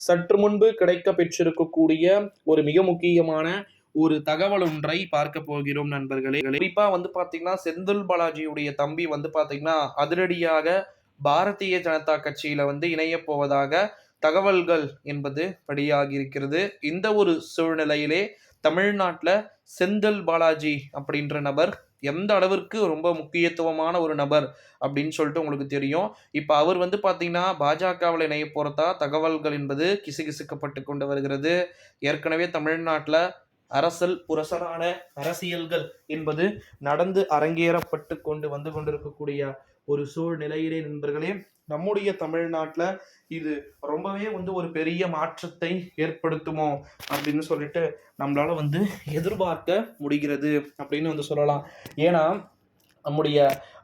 சற்று முன்பு கிடைக்க பெற்றிருக்கக்கூடிய ஒரு மிக முக்கியமான ஒரு தகவல் ஒன்றை பார்க்க போகிறோம் நண்பர்களே. குறிப்பா வந்து பாத்தீங்கன்னா செந்தில் பாலாஜியுடைய தம்பி வந்து பாத்தீங்கன்னா அதிரடியாக பாரதிய ஜனதா கட்சியில வந்து இணைய போவதாக தகவல்கள் என்பது வெளியாகி இருக்கிறது இந்த ஒரு சூழ்நிலையிலே தமிழ்நாட்டில் செந்தில் பாலாஜி அப்படின்ற நபர் எந்த அளவிற்கு ரொம்ப முக்கியத்துவமான ஒரு நபர் அப்படின்னு சொல்லிட்டு உங்களுக்கு தெரியும். இப்போ அவர் வந்து பார்த்தீங்கன்னா பாஜகவில் இணைய போகிறதா தகவல்கள் என்பது கிசுகிசுக்கப்பட்டு கொண்டு வருகிறது. ஏற்கனவே தமிழ்நாட்டில் அரசல் புரசலான அரசியல்கள் என்பது நடந்து அரங்கேறப்பட்டு கொண்டு வந்து கொண்டிருக்கக்கூடிய ஒரு சூழ்நிலையிலே நண்பர்களே நம்முடைய தமிழ்நாட்டில் இது ரொம்பவே வந்து ஒரு பெரிய மாற்றத்தை ஏற்படுத்துமோ அப்படின்னு சொல்லிட்டு நம்மளால வந்து எதிர்பார்க்க முடிகிறது அப்படின்னு வந்து சொல்லலாம். ஏன்னா நம்முடைய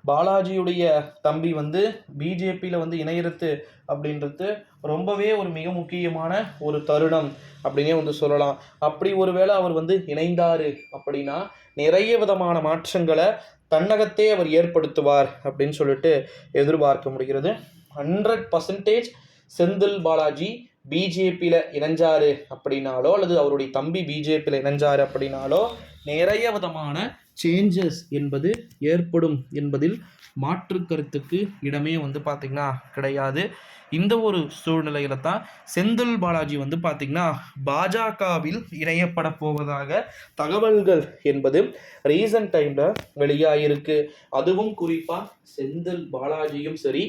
பாலாஜியுடைய தம்பி வந்து பிஜேபியில் வந்து இணையறது அப்படின்றது ரொம்பவே ஒரு மிக முக்கியமான ஒரு தருணம் அப்படின்னே வந்து சொல்லலாம். அப்படி ஒருவேளை அவர் வந்து இணைந்தார் அப்படின்னா நிறைய விதமான மாற்றங்களை தன்னகத்தே அவர் ஏற்படுத்துவார் அப்படின்னு சொல்லிட்டு எதிர்பார்க்க முடிகிறது. ஹண்ட்ரட் பர்சன்டேஜ் செந்தில் பாலாஜி பிஜேபியில் இணைஞ்சாரு அப்படின்னாலோ அல்லது அவருடைய தம்பி பிஜேபியில் இணைஞ்சாரு அப்படின்னாலோ நிறைய விதமான சேஞ்சஸ் என்பது ஏற்படும் என்பதில் மாற்று கருத்துக்கு இடமே வந்து பார்த்திங்கன்னா கிடையாது. இந்த ஒரு சூழ்நிலையில தான் செந்தில் பாலாஜி வந்து பார்த்திங்கன்னா பாஜகவில் இணையப்பட போவதாக தகவல்கள் என்பது ரீசன்ட் டைமில் வெளியாகிருக்கு அதுவும் குறிப்பாக செந்தில் பாலாஜியும் சரி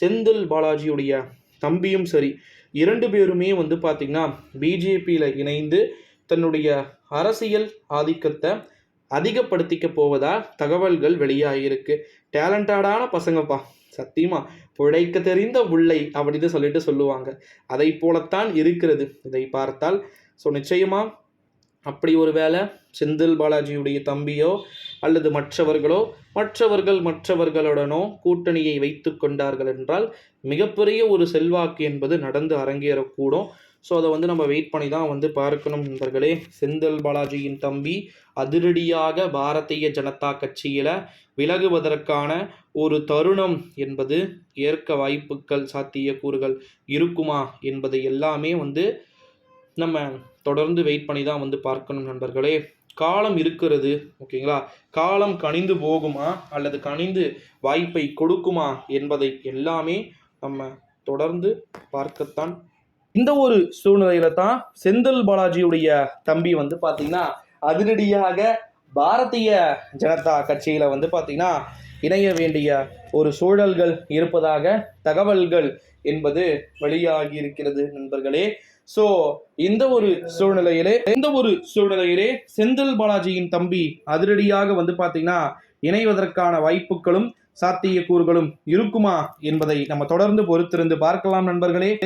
செந்தில் பாலாஜியுடைய தம்பியும் சரி இரண்டு பேருமே வந்து பார்த்திங்கன்னா பிஜேபியில் இணைந்து தன்னுடைய அரசியல் ஆதிக்கத்தை அதிகப்படுத்திக்க போவதா தகவல்கள் வெளியாகியிருக்கு டேலண்டடான பசங்கப்பா. சத்தியமா புழைக்க தெரிந்த உள்ளை அப்படின்னு சொல்லிட்டு சொல்லுவாங்க. அதை போலத்தான் இருக்கிறது. இதை பார்த்தால் ஸோ நிச்சயமாக அப்படி ஒரு வேளை செந்தில் பாலாஜியுடைய தம்பியோ அல்லது மற்றவர்களோ மற்றவர்கள் மற்றவர்களுடனோ கூட்டணியை வைத்து கொண்டார்கள் என்றால் மிகப்பெரிய ஒரு செல்வாக்கு என்பது நடந்து அரங்கேறக்கூடும். ஸோ அதை வந்து நம்ம வெயிட் பண்ணி தான் வந்து பார்க்கணும் நண்பர்களே. செந்தில் பாலாஜியின் தம்பி அதிரடியாக பாரதிய ஜனதா கட்சியில் விலகுவதற்கான ஒரு தருணம் என்பது ஏற்க வாய்ப்புகள் சாத்தியக்கூறுகள் இருக்குமா என்பதை எல்லாமே வந்து நம்ம தொடர்ந்து வெயிட் பண்ணி தான் வந்து பார்க்கணும் நண்பர்களே. காலம் இருக்கிறது ஓகேங்களா காலம் கனிந்து போகுமா? அல்லது கனிந்து வாய்ப்பை கொடுக்குமா? என்பதை எல்லாமே நம்ம தொடர்ந்து பார்க்கத்தான். இந்த ஒரு சூழ்நிலையில தான் செந்தில் பாலாஜியுடைய தம்பி வந்து பார்த்தீங்கன்னா அதிரடியாக பாரதிய ஜனதா கட்சியில் வந்து பார்த்தீங்கன்னா இணைய வேண்டிய ஒரு சூழல்கள் இருப்பதாக தகவல்கள் என்பது வெளியாகி இருக்கிறது நண்பர்களே. ஸோ இந்த ஒரு சூழ்நிலையிலே இந்த ஒரு சூழ்நிலையிலே செந்தில் பாலாஜியின் தம்பி அதிரடியாக வந்து பார்த்தீங்கன்னா இணைவதற்கான வாய்ப்புகளும் சாத்தியக்கூறுகளும் இருக்குமா என்பதை நம்ம தொடர்ந்து பொறுத்திருந்து பார்க்கலாம் நண்பர்களே.